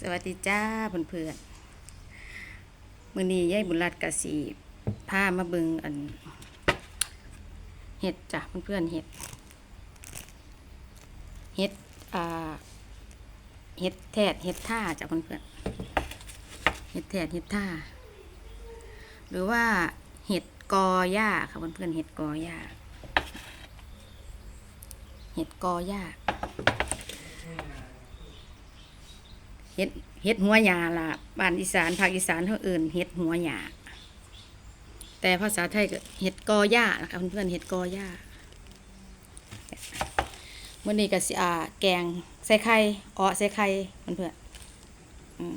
สวัสดีจ้าเพื่อนเพื่อนๆมื้อนี้ยายบุญรัตน์กะสีพามาเบิงอัน เห็ดจ้ะเพื่อนๆเห็ด เห็ดอ่าเห็ดแทดเห็ดท่าจ้ะเพื่อนๆเห็ดแทดเห็ดท่า หรือว่าเห็ดกอหญ้าค่ะเพื่อนๆเห็ดกอหญ้าเห็ดกอหญ้า เฮ็ดเฮ็ดหัวหยาล่ะบ้านอีสานภาคอีสานเขาเอื่นเฮ็ดหัวหยาแต่ภาษาไทยก็เฮ็ดกอหญ้านะคะเพื่อนๆเฮ็ดกอหญ้าเมื่อนี้ก็สิอาแกงใส่ไข่อ้อใส่ไข่เพื่อนๆอืม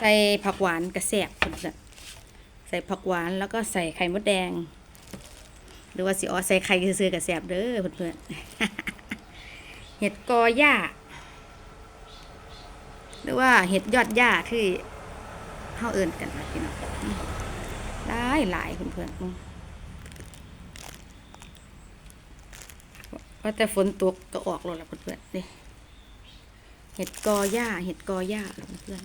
ใส่ผักหวานกระแสบเพื่อนๆใส่ผักหวานแล้วก็ใส่ไข่มดแดง หรือว่าสิอ้อใส่ไข่ซื่อๆกระแสบเด้อเพื่อนๆเห็ดกอหญ้า หรือว่าเห็ดยอดหญ้าที่เฮาเอิ้นกันนะพี่น้องหลายหลายเพื่อนๆมึงว่าแต่ฝนตกก็ออกแล้วล่ะเพื่อนๆนี่เห็ดกอหญ้าเห็ดกอหญ้าเพื่อน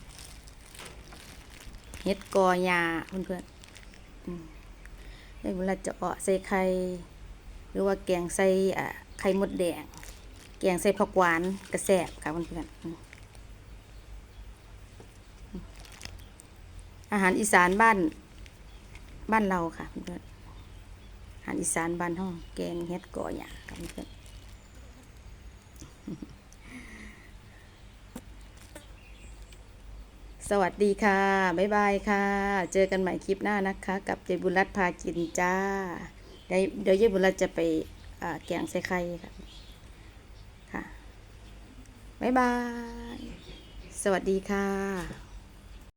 เห็ดกอหญ้าเพื่อนๆอืมได้เวลาจะเออใส่ไข่หรือว่าแกงใส่ไข่มดแดง แกงใส่ผักหวานกระแสบค่ะเพื่อนๆ อาหารอีสานบ้าน บ้านเราค่ะเพื่อนอาหารอีสานบ้านห้องแกงเฮ็ดก่อหยาค่ะเพื่อนสวัสดีค่ะ บ๊ายบายค่ะ เจอกันใหม่คลิปหน้านะคะ กับเจบุรัตพากินจ้า เดี๋ยวเดี๋ยวเจบุรัตจะไปอ่าแกงใส่ไข่ค่ะค่ะ บ๊ายบาย สวัสดีค่ะ